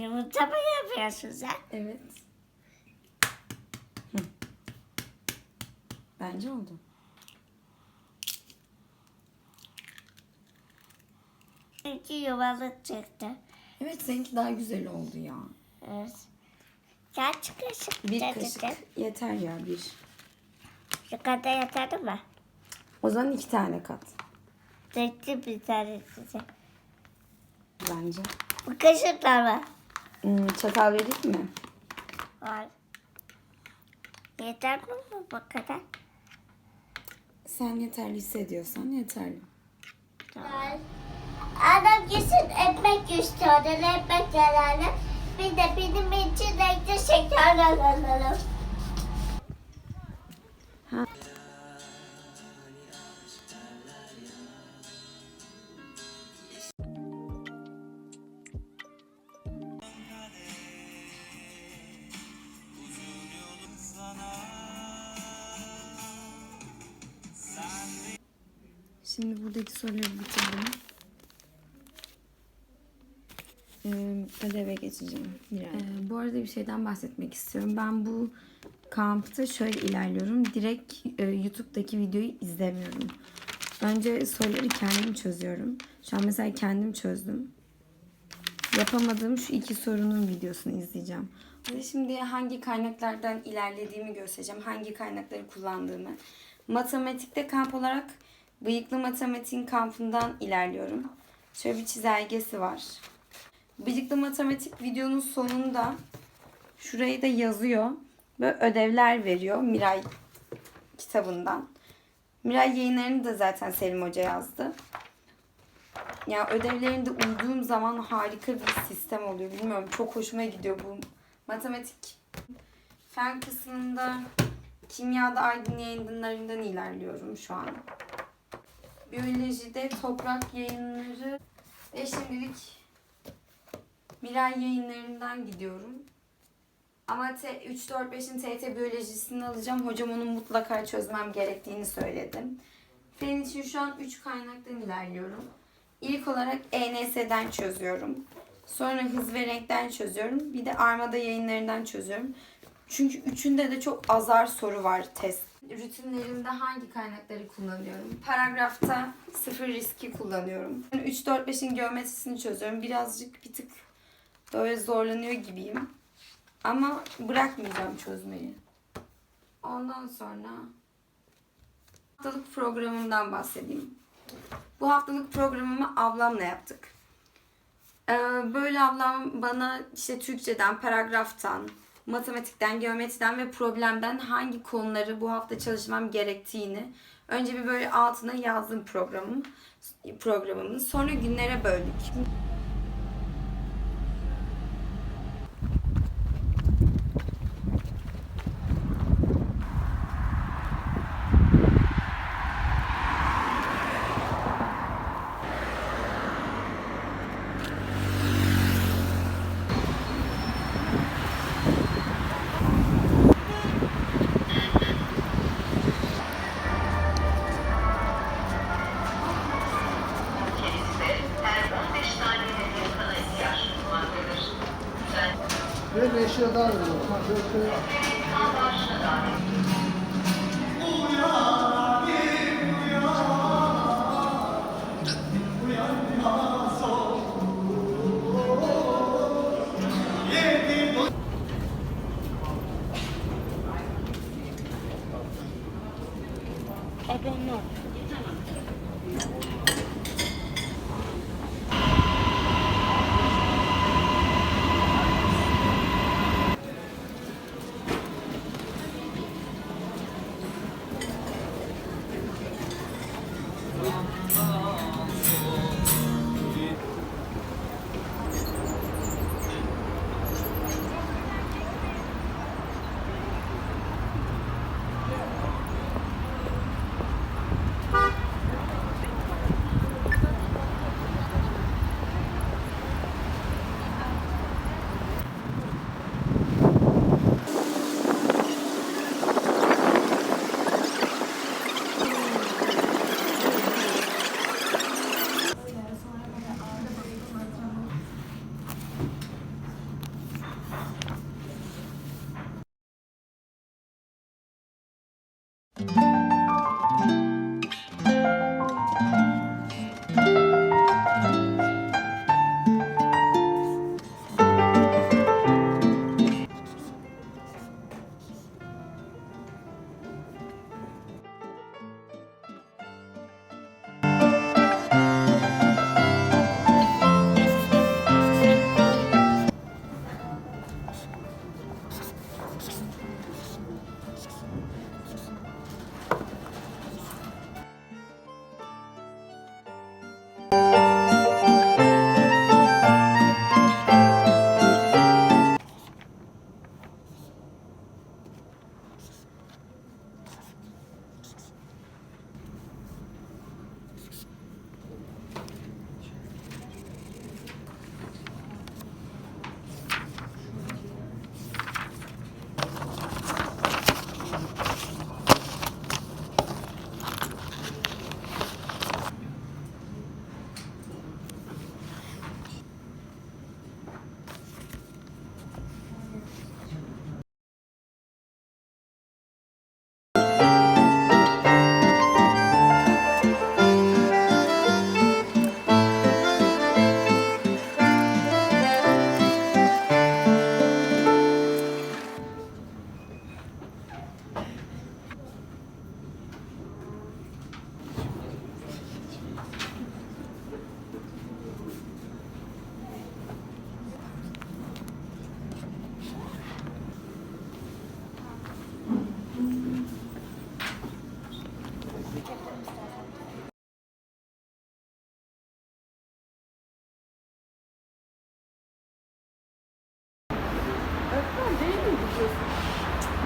Yumurta mı yapıyorsun sen? Evet. Hı. Bence oldu. İki yuvalık çıktı. Evet seninki daha güzel oldu ya. Evet. Kaç kaşık Bir dedin? kaşık yeter ya bir. Şu kadar yeter mi? O zaman iki tane kat. Tekli bir tane size. Bence. Bu kaşıklar var. Hmm, çatal vereyim mi? Var. Yeter mi bu bu kadar? Sen yeterli hissediyorsan yeterli. Adam gitsin ekmek istiyordu. Ekmek yararlı. Bir de benim için renkli şeker alalım. Şimdi buradaki soruları bitirdim. Ee, ödeve geçeceğim. Ee, bu arada bir şeyden bahsetmek istiyorum. Ben bu kampta şöyle ilerliyorum. Direkt e, YouTube'daki videoyu izlemiyorum. Önce soruları kendim çözüyorum. Şu an mesela kendim çözdüm. Yapamadığım şu iki sorunun videosunu izleyeceğim. Şimdi hangi kaynaklardan ilerlediğimi göstereceğim. Hangi kaynakları kullandığımı. Matematikte kamp olarak Bıyıklı Matematiğin kampından ilerliyorum. Şöyle bir çizelgesi var. Bıyıklı Matematik videonun sonunda şurayı da yazıyor. Böyle ödevler veriyor Miray kitabından. Miray yayınlarını da zaten Selim Hoca yazdı. Ya ödevlerinde uyduğum zaman harika bir sistem oluyor. Bilmiyorum çok hoşuma gidiyor bu matematik. Fen kısmında kimyada Aydın yayınlarından ilerliyorum şu an. Biyolojide toprak yayınları ve şimdilik Miray yayınlarından gidiyorum. Ama T- 3, 4, 5'in TT biyolojisini alacağım. Hocam onu mutlaka çözmem gerektiğini söyledim. Fen için şu an 3 kaynaktan ilerliyorum. İlk olarak ENS'den çözüyorum. Sonra hız ve renkten çözüyorum. Bir de Armada yayınlarından çözüyorum. Çünkü üçünde de çok azar soru var test. Rutinlerimde hangi kaynakları kullanıyorum? Paragrafta sıfır riski kullanıyorum. 3, 4, 5'in geometrisini çözüyorum. Birazcık bir tık böyle zorlanıyor gibiyim. Ama bırakmayacağım çözmeyi. Ondan sonra haftalık programımdan bahsedeyim. Bu haftalık programımı ablamla yaptık. Ee, böyle ablam bana işte Türkçeden, paragraftan, matematikten, geometriden ve problemden hangi konuları bu hafta çalışmam gerektiğini önce bir böyle altına yazdım programım programımı. Sonra günlere böldük. Ve bir eşya daha veriyorum.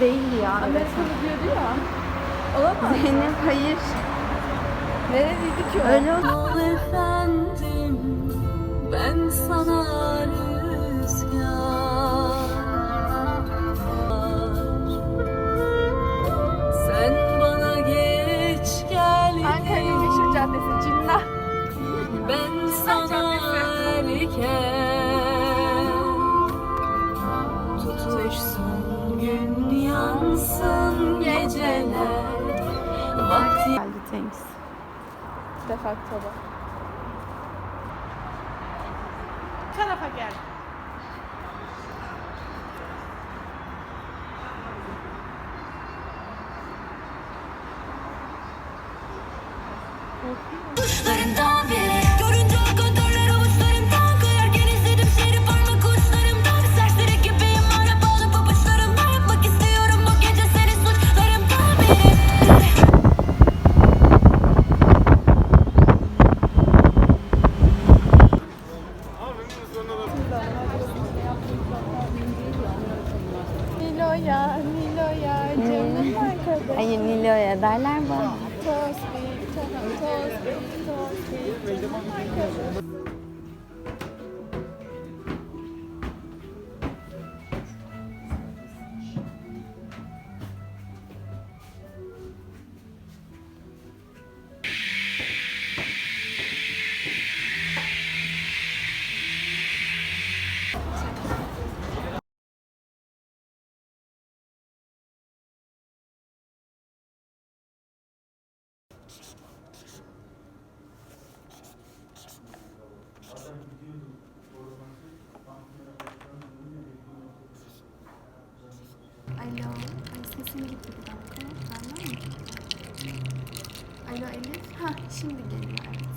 Değildi ya. Evet. Amerikalı diyordu ya. Olamaz. Zeynep hayır. Nereliydi ki o? Öyle oldu. Ol efendim ben sana rüzgar Thanks. Defakto da. Tarafa gel. Vem, demora. Sesim gitti bir dakika. Senden mi? Alo Elif. Ha şimdi geliyor evet.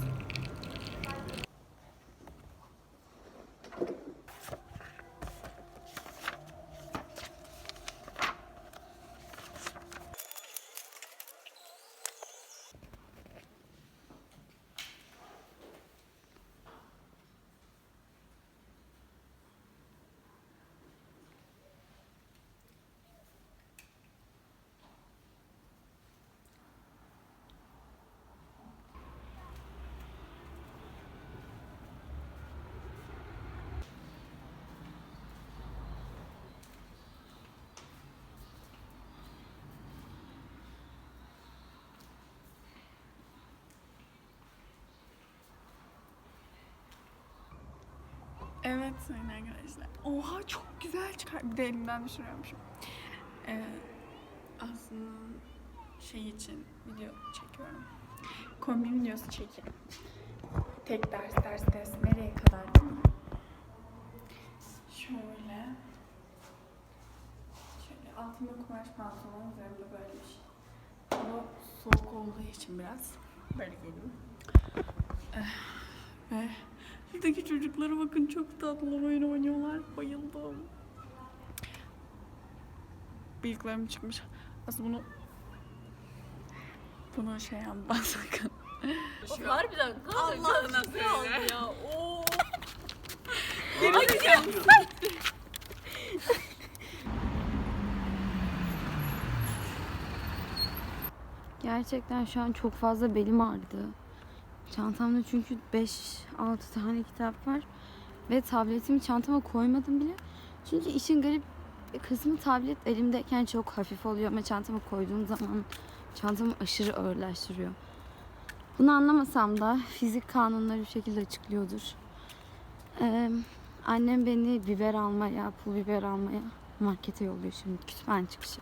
Evet sayın arkadaşlar. Oha çok güzel çıkar. Bir de elimden düşürüyormuşum. Ee, aslında şey için video çekiyorum. Kombin videosu çekeyim. Tek ders, ders, test. Nereye kadar değil mi? Şöyle. Şöyle altımda kumaş pantolon, üzerimde böyle bir şey. Hava soğuk olduğu için biraz böyle giydim. Eh, Ve Buradaki çocuklara bakın çok tatlılar oyun oynuyorlar. Bayıldım. Bıyıklarım çıkmış. Aslında bunu bunu şey yapma sakın. Harbiden Allah nasıl oldu ya Oo. Gerçekten şu an çok fazla belim ağrıdı. Çantamda çünkü 5-6 tane kitap var. Ve tabletimi çantama koymadım bile. Çünkü işin garip kısmı tablet elimdeyken çok hafif oluyor ama çantama koyduğum zaman çantamı aşırı ağırlaştırıyor. Bunu anlamasam da fizik kanunları bir şekilde açıklıyordur. Ee, annem beni biber almaya, pul biber almaya markete yolluyor şimdi kütüphane çıkışı.